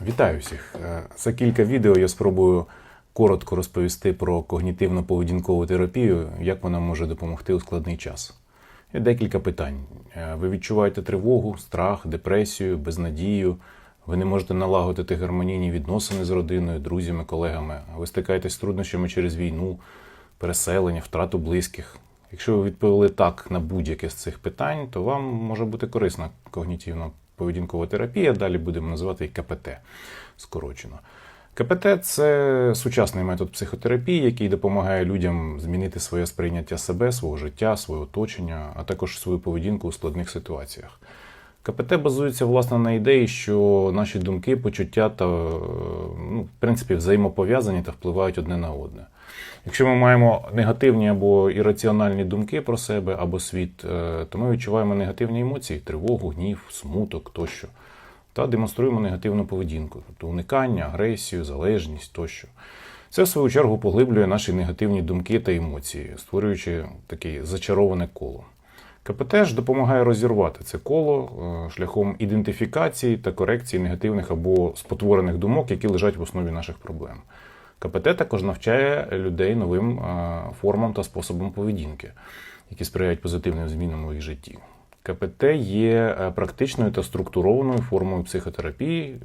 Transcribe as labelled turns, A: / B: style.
A: Вітаю всіх! Е, За кілька відео я спробую коротко розповісти про когнітивно-поведінкову терапію, як вона може допомогти у складний час. Є декілька питань. Е, Ви відчуваєте тривогу, страх, депресію, безнадію. Ви не можете налагодити гармонійні відносини з родиною, друзями, колегами. Ви стикаєтесь з труднощами через війну, переселення, втрату близьких. Якщо ви відповіли так на будь-яке з цих питань, то вам може бути корисна когнітивно-поведінкова терапія. Далі будемо називати її КПТ скорочено. КПТ це сучасний метод психотерапії, який допомагає людям змінити своє сприйняття себе, свого життя, своє оточення, а також свою поведінку у складних ситуаціях. КПТ базується власне на ідеї, що наші думки, почуття та е, ну, в принципі взаємопов'язані та впливають одне на одне. Якщо ми маємо негативні або ірраціональні думки про себе або світ, е, то ми відчуваємо негативні емоції, тривогу, гнів, смуток тощо, та демонструємо негативну поведінку, тобто уникання, агресію, залежність тощо. Це, в свою чергу, поглиблює наші негативні думки та емоції, створюючи таке зачароване коло. КПТ ж допомагає розірвати це коло е, шляхом ідентифікації та корекції негативних або спотворених думок, які лежать в основі наших проблем. КПТ також навчає людей новим е, формам та способам поведінки, які сприяють позитивним змінам у їх житті. КПТ є е, практичною та структурованою формою психотерапії,